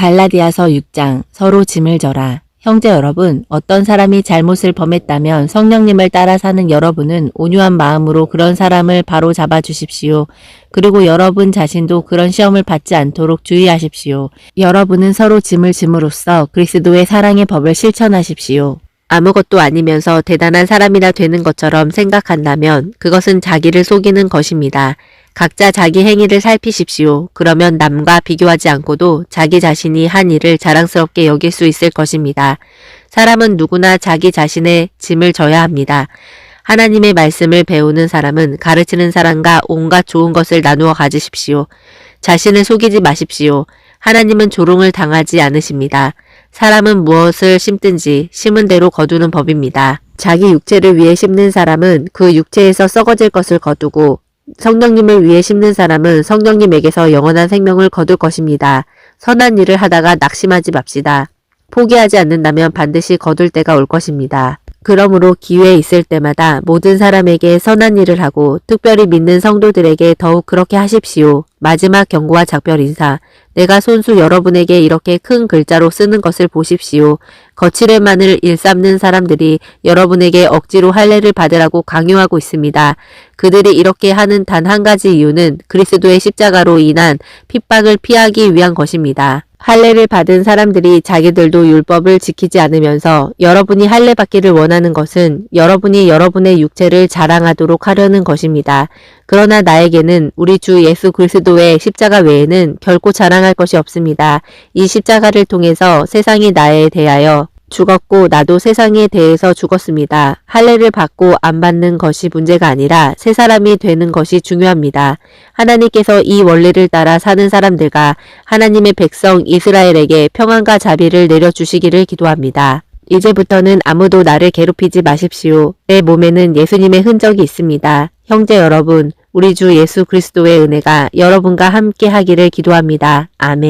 갈라디아서 6장 서로 짐을 져라. 형제 여러분, 어떤 사람이 잘못을 범했다면 성령님을 따라 사는 여러분은 온유한 마음으로 그런 사람을 바로 잡아 주십시오. 그리고 여러분 자신도 그런 시험을 받지 않도록 주의하십시오. 여러분은 서로 짐을 짐으로써 그리스도의 사랑의 법을 실천하십시오. 아무것도 아니면서 대단한 사람이라 되는 것처럼 생각한다면 그것은 자기를 속이는 것입니다. 각자 자기 행위를 살피십시오. 그러면 남과 비교하지 않고도 자기 자신이 한 일을 자랑스럽게 여길 수 있을 것입니다. 사람은 누구나 자기 자신의 짐을 져야 합니다. 하나님의 말씀을 배우는 사람은 가르치는 사람과 온갖 좋은 것을 나누어 가지십시오. 자신을 속이지 마십시오. 하나님은 조롱을 당하지 않으십니다. 사람은 무엇을 심든지 심은 대로 거두는 법입니다. 자기 육체를 위해 심는 사람은 그 육체에서 썩어질 것을 거두고 성령님을 위해 심는 사람은 성령님에게서 영원한 생명을 거둘 것입니다. 선한 일을 하다가 낙심하지 맙시다. 포기하지 않는다면 반드시 거둘 때가 올 것입니다. 그러므로 기회 있을 때마다 모든 사람에게 선한 일을 하고 특별히 믿는 성도들에게 더욱 그렇게 하십시오. 마지막 경고와 작별 인사. 내가 손수 여러분에게 이렇게 큰 글자로 쓰는 것을 보십시오. 마늘 일삼는 사람들이 여러분에게 억지로 할례를 받으라고 강요하고 있습니다. 그들이 이렇게 하는 단 한 가지 이유는 그리스도의 십자가로 인한 핍박을 피하기 위한 것입니다. 할례를 받은 사람들이 자기들도 율법을 지키지 않으면서 여러분이 할례 받기를 원하는 것은 여러분이 여러분의 육체를 자랑하도록 하려는 것입니다. 그러나 나에게는 우리 주 예수 그리스도의 십자가 외에는 결코 자랑할 것이 없습니다. 이 십자가를 통해서 세상이 나에 대하여 죽었고 나도 세상에 대해서 죽었습니다. 할례를 받고 안 받는 것이 문제가 아니라 새 사람이 되는 것이 중요합니다. 하나님께서 이 원리를 따라 사는 사람들과 하나님의 백성 이스라엘에게 평안과 자비를 내려주시기를 기도합니다. 이제부터는 아무도 나를 괴롭히지 마십시오. 내 몸에는 예수님의 흔적이 있습니다. 형제 여러분, 우리 주 예수 그리스도의 은혜가 여러분과 함께 하기를 기도합니다. 아멘.